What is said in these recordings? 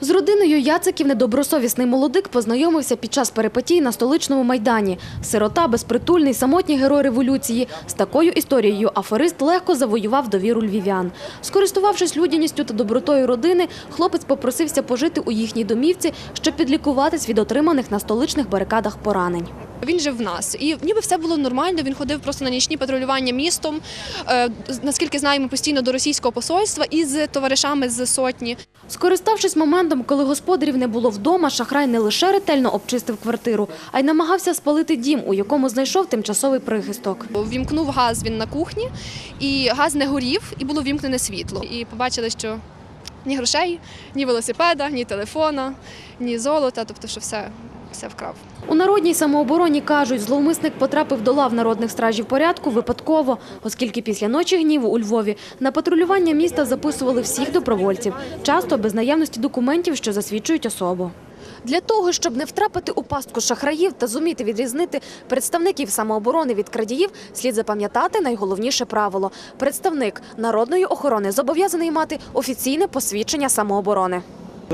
З родиною Яциків недобросовісний молодик познайомився під час перипетій на столичному майдані. Сирота, безпритульний, самотній герой революції. З такою історією аферист легко завоював довіру львів'ян. Скористувавшись людяністю та добротою родини, хлопець попросився пожити у їхній домівці, щоб підлікуватись від отриманих на столичних барикадах поранень. Він жив в нас, і ніби все було нормально. Він ходив просто на нічні патрулювання містом. Е, Наскільки знаємо, постійно до російського посольства із товаришами з сотні. Скориставшись моментом, коли господарів не було вдома, шахрай не лише ретельно обчистив квартиру, а й намагався спалити дім, у якому знайшов тимчасовий прихисток. Вімкнув газ він на кухні, і газ не горів, і було вімкнене світло. І побачили, що ні грошей, ні велосипеда, ні телефона, ні золота, тобто, що все, все вкрав. У народній самообороні кажуть, зловмисник потрапив до лав народних стражів порядку випадково, оскільки після ночі гніву у Львові на патрулювання міста записували всіх добровольців, часто без наявності документів, що засвідчують особу. Для того, щоб не втрапити у пастку шахраїв та зуміти відрізнити представників самооборони від крадіїв, слід запам'ятати найголовніше правило. Представник народної охорони зобов'язаний мати офіційне посвідчення самооборони.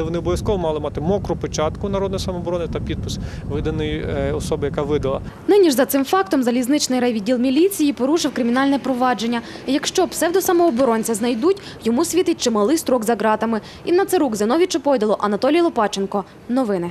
Вони обов'язково мали мати мокру печатку народної самооборони та підпис виданої е, особи, яка видала. Нині ж за цим фактом залізничний райвідділ міліції порушив кримінальне провадження. І Якщо псевдосамооборонця знайдуть, йому світить чималий строк за ґратами. Інна Царук, Зиновій Чепойдало, Анатолій Лопаченко. Новини.